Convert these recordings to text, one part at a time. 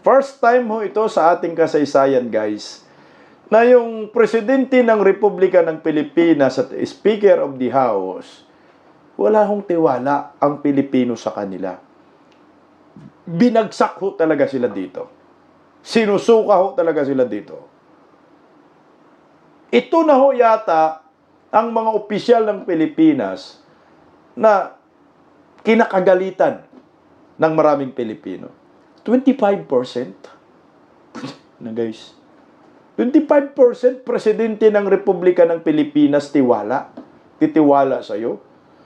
First time ho ito sa ating kasaysayan, guys, na yung presidente ng Republika ng Pilipinas at Speaker of the House, wala hong tiwala ang Pilipino sa kanila. Binagsak ho talaga sila dito. Sinusuka ho talaga sila dito. Ito na ho yata ang mga opisyal ng Pilipinas na kinakagalitan ng maraming Pilipino. 25% na guys. 25% presidente ng Republika ng Pilipinas tiwala. Titiwala sa'yo.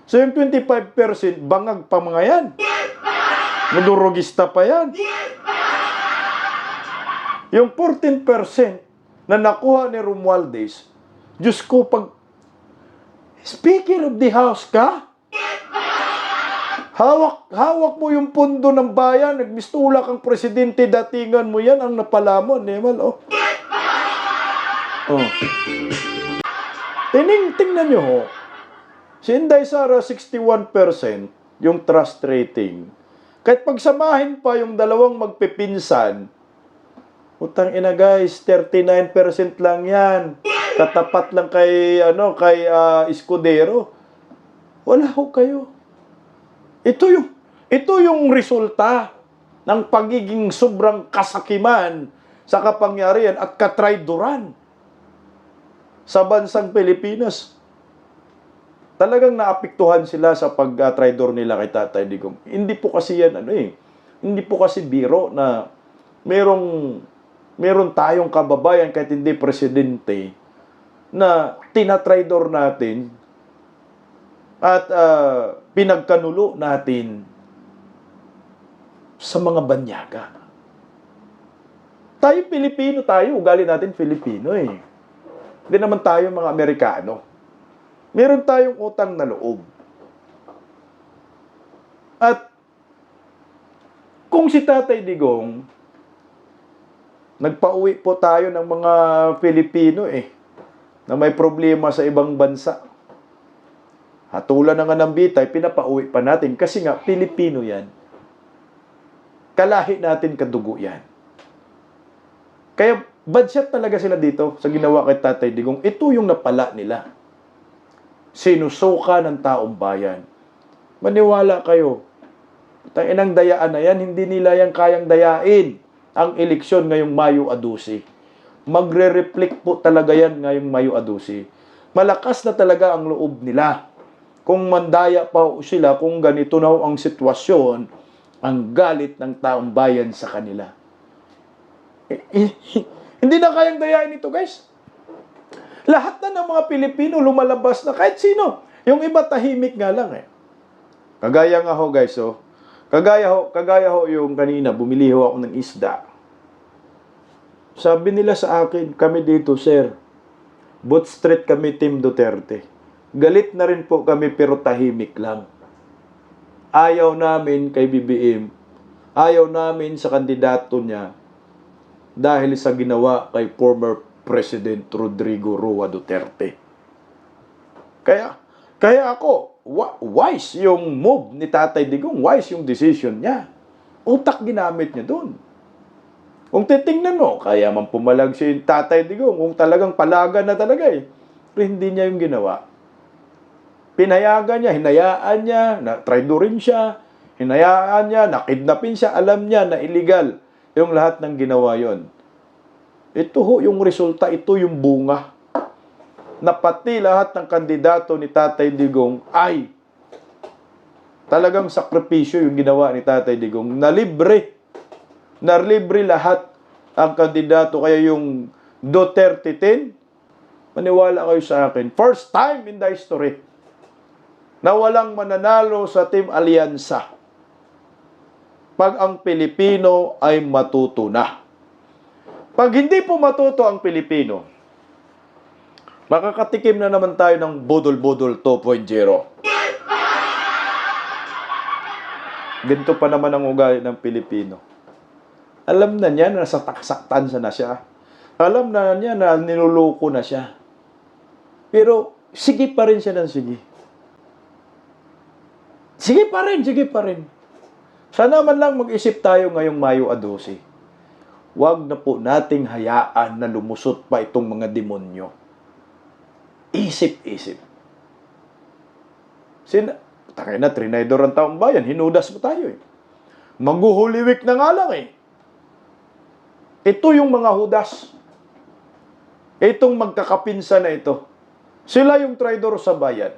So yung 25% bangag pa mga yan. Madurugista pa yan. Yung 14% na nakuha ni Romualdez, Diyos ko, pag Speaker of the House ka, hawak, hawak mo yung pundo ng bayan, nagmistula kang presidente, datingan mo yan, ang napalamon, Nemal, oh. Oh. Tining, tingnan nyo, ho. Si Inday Sara, 61% yung trust rating. Kahit pagsamahin pa yung dalawang magpipinsan, utang ina guys, 39% lang yan. Katapat lang kay, ano, kay ah, Escudero. Wala ho kayo. Ito yung, ito yung resulta ng pagiging sobrang kasakiman sa kapangyarihan at katrayduran sa bansang Pilipinas. Talagang naapektuhan sila sa pag-traidor nila kay Tatay Digong. Hindi po kasi yan ano eh. Hindi po kasi biro na merong meron tayong kababayan kahit hindi presidente na tinatraidor natin at ah, pinagkanulo natin sa mga banyaga. Tayo Pilipino tayo, ugali natin Filipino eh. Hindi naman tayo mga Amerikano. Meron tayong utang na loob. At kung si Tatay Digong, nagpauwi po tayo ng mga Pilipino eh, na may problema sa ibang bansa. Hatulan na nga ng bitay, pinapauwi pa natin kasi nga Pilipino yan. Kalahi natin kadugo yan. Kaya shot talaga sila dito sa ginawa kay Tatay Digong. Ito yung napala nila. Sinusuka ng taong bayan. Maniwala kayo. Tanginang dayaan na yan, hindi nila yan kayang dayain ang eleksyon ngayong Mayo Adusi. Magre-reflect po talaga yan ngayong Mayo Adusi. Malakas na talaga ang loob nila. Kung mandaya pa sila, kung ganito na ang sitwasyon, ang galit ng taong bayan sa kanila. Eh, eh, Hindi na kayang dayain ito, guys. Lahat na ng mga Pilipino lumalabas na kahit sino. Yung iba tahimik nga lang eh. Kagaya nga ho, guys, oh. Kagaya ho, kagaya ho yung kanina, bumili ho ako ng isda. Sabi nila sa akin, kami dito, sir, Boot Street kami, Team Duterte. Galit na rin po kami pero tahimik lang. Ayaw namin kay BBM. Ayaw namin sa kandidato niya dahil sa ginawa kay former President Rodrigo Roa Duterte. Kaya, kaya ako, wise yung move ni Tatay Digong, wise yung decision niya. Utak ginamit niya doon. Kung titingnan mo, kaya man pumalag si Tatay Digong, kung talagang palaga na talaga eh. Hindi niya yung ginawa. Pinayagan niya, hinayaan niya, na traidorin siya, hinayaan niya, nakidnapin siya, alam niya na illegal yung lahat ng ginawa yon. Ito ho yung resulta, ito yung bunga na pati lahat ng kandidato ni Tatay Digong ay talagang sakripisyo yung ginawa ni Tatay Digong na libre. Na libre lahat ang kandidato. Kaya yung Duterte 10, maniwala kayo sa akin, first time in the history na walang mananalo sa Team Alyansa pag ang Pilipino ay matuto na. Pag hindi po matuto ang Pilipino, makakatikim na naman tayo ng budol-budol 2.0. Ganito pa naman ang ugali ng Pilipino. Alam na niya na saktan sa na siya. Alam na niya na niluloko na siya. Pero sige pa rin siya ng sige. Sige pa rin, sige pa rin. Sana man lang mag-isip tayo ngayong Mayo 12. Huwag na po nating hayaan na lumusot pa itong mga demonyo. Isip-isip. Sin Takay na, trinidor ang taong bayan. Hinudas mo tayo eh. Week na nga lang eh. Ito yung mga hudas. Itong magkakapinsa na ito. Sila yung traidor sa bayan.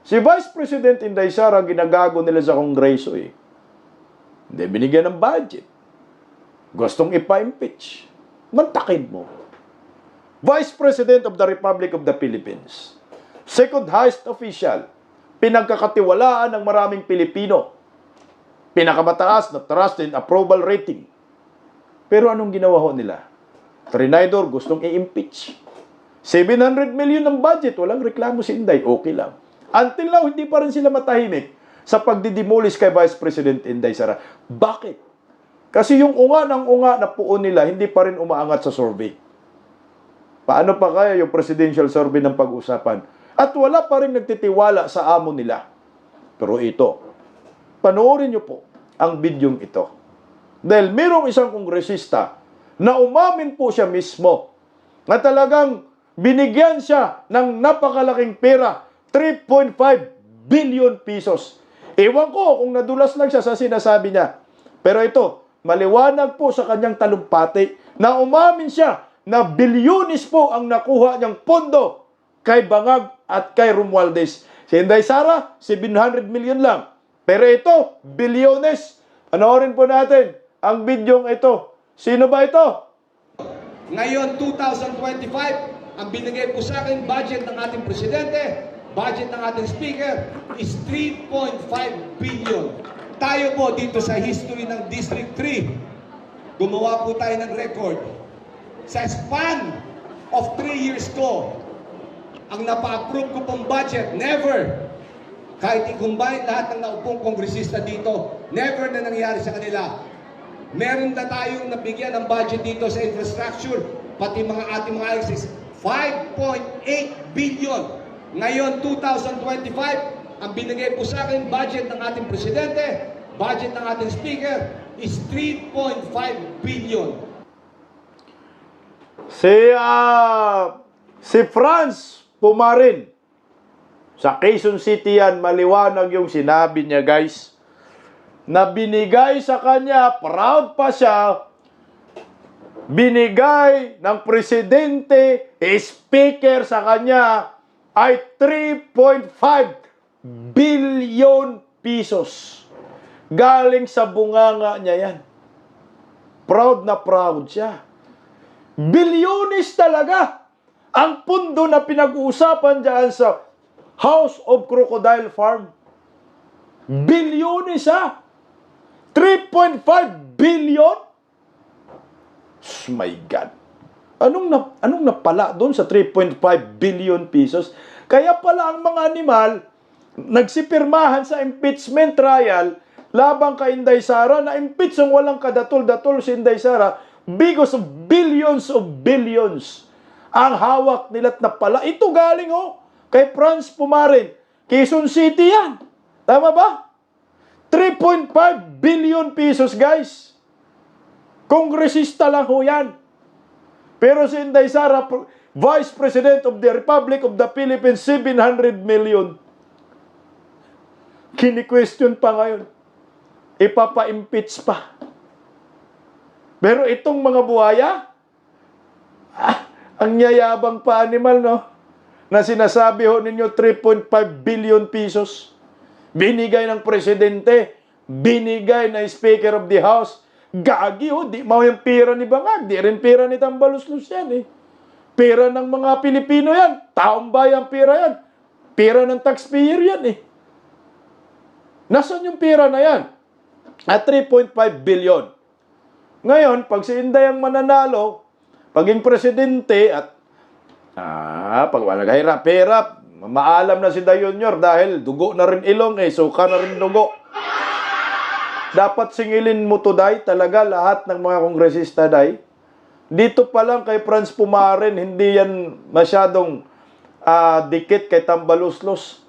Si Vice President Inday Sara, ginagago nila sa Kongreso eh. Hindi binigyan ng budget. Gustong ipa-impeach. Mantakid mo. Vice President of the Republic of the Philippines. Second highest official. Pinagkakatiwalaan ng maraming Pilipino. Pinakamataas na trust and approval rating. Pero anong ginawa ho nila? Trinidor gustong i-impeach. 700 million ng budget, walang reklamo si Inday, okay lang. Until now, hindi pa rin sila matahimik sa pagdidemolish kay Vice President Inday Sara. Bakit? Kasi yung unga ng unga na puon nila, hindi pa rin umaangat sa survey. Paano pa kaya yung presidential survey ng pag-usapan? At wala pa rin nagtitiwala sa amo nila. Pero ito, panoorin niyo po ang bidyong ito. Dahil mayroong isang kongresista na umamin po siya mismo na talagang binigyan siya ng napakalaking pera, 3.5 billion pesos. Ewan ko kung nadulas lang siya sa sinasabi niya. Pero ito, maliwanag po sa kanyang talumpati na umamin siya na bilyonis po ang nakuha niyang pondo kay Bangag at kay Romualdez. Si Inday Sara, 700 million lang. Pero ito, bilyones. Panoorin po natin ang bidyong ito. Sino ba ito? Ngayon, 2025, ang binigay po sa akin budget ng ating presidente, budget ng ating speaker, is 3.5 billion. Tayo po dito sa history ng District 3, gumawa po tayo ng record. Sa span of 3 years ko, ang napa-approve ko pong budget, never, kahit i-combine lahat ng naupong kongresista dito, never na nangyari sa kanila. Meron na tayong nabigyan ng budget dito sa infrastructure, pati mga ating mga ISIS, 5.8 billion. Ngayon, 2025, ang binigay po sa akin budget ng ating presidente, budget ng ating speaker, is 3.5 billion. Si, ah, si Franz Pumarin. Sa Quezon City yan, maliwanag yung sinabi niya, guys. Na binigay sa kanya, proud pa siya, binigay ng presidente, speaker sa kanya, ay 3.5 billion pesos. Galing sa bunganga niya yan. Proud na proud siya. Bilyonis talaga ang pundo na pinag-uusapan dyan sa House of Crocodile Farm. Bilyonis ha? 3.5 billion? My God. Anong, na, anong napala doon sa 3.5 billion pesos? Kaya pala ang mga animal nagsipirmahan sa impeachment trial labang kay Inday Sara na impeach ang walang kadatul-datul si Inday Sara because of billions of billions ang hawak nila't napala. Ito galing oh, kay Franz Pumarin. Quezon City yan. Tama ba? 3.5 billion pesos guys. Kongresista lang ho yan. Pero si Inday Sara, Vice President of the Republic of the Philippines, 700 million. Kini-question pa ngayon. Ipapa-impeach pa. Pero itong mga buhaya, ah, ang yayabang pa animal, no? Na sinasabi ho ninyo 3.5 billion pesos. Binigay ng presidente, binigay ng Speaker of the House. Gagi ho, di mo yung pera ni Bangag, di rin pera ni Tambaluslos yan eh. Pera ng mga Pilipino yan, taong bayan pera yan. Pera ng taxpayer yan eh. Nasaan yung pera na yan? At 3.5 billion. Ngayon, pag si Inday ang mananalo, paging presidente at ah, pag wala kahirap, pera, maalam na si Day Junior dahil dugo na rin ilong eh, suka na rin dugo. Dapat singilin mo to, Day, talaga lahat ng mga kongresista, Day. Dito pa lang kay Franz Pumarin, hindi yan masyadong ah, dikit kay Tambaluslos.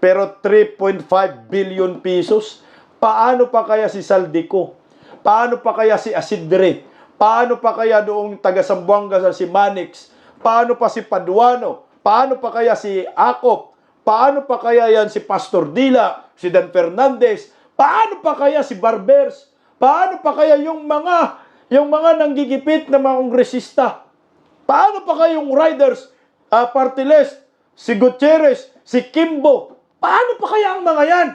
Pero 3.5 billion pesos, paano pa kaya si Saldico? Paano pa kaya si Asidre? Paano pa kaya doong taga Sambuanga sa si Manix? Paano pa si Paduano? Paano pa kaya si Akop? Paano pa kaya yan si Pastor Dila, si Dan Fernandez? Paano pa kaya si Barbers? Paano pa kaya yung mga yung mga nanggigipit na mga kongresista? Paano pa kaya yung riders, uh, party list, si Gutierrez, si Kimbo? Paano pa kaya ang mga yan?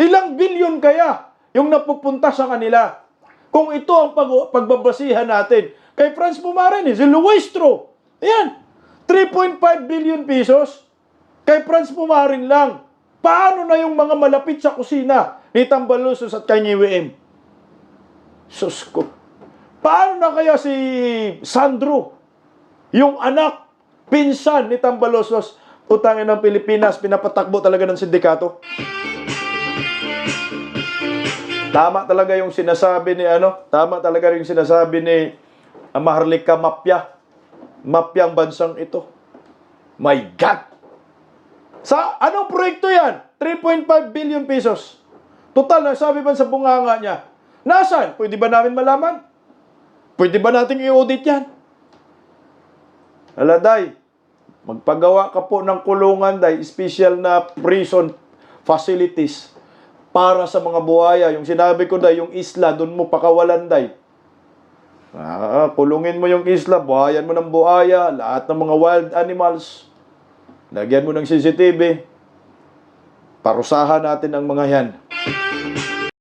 Ilang bilyon kaya yung napupunta sa kanila? Kung ito ang pag- pagbabasihan natin kay Franz Pumarin, si Luistro. Ayan, 3.5 billion pesos kay Franz Pumarin lang. Paano na yung mga malapit sa kusina ni Tambalusos at kay WM? Sus ko. Paano na kaya si Sandro? Yung anak, pinsan ni Tambalosos, utangin ng Pilipinas, pinapatakbo talaga ng sindikato. Tama talaga yung sinasabi ni ano, tama talaga yung sinasabi ni ah, Maharlika Mapya. Mapya ang bansang ito. My God! Sa anong proyekto yan? 3.5 billion pesos. Total, nasabi ba sa bunganga niya? Nasaan? Pwede ba namin malaman? Pwede ba nating i-audit yan? Aladay, magpagawa ka po ng kulungan, day, special na prison facilities para sa mga buhaya. Yung sinabi ko, day, yung isla, doon mo pakawalan, day. Ah, kulungin mo yung isla, buhayan mo ng buhaya, lahat ng mga wild animals. Lagyan mo ng CCTV. Parusahan natin ang mga yan. Música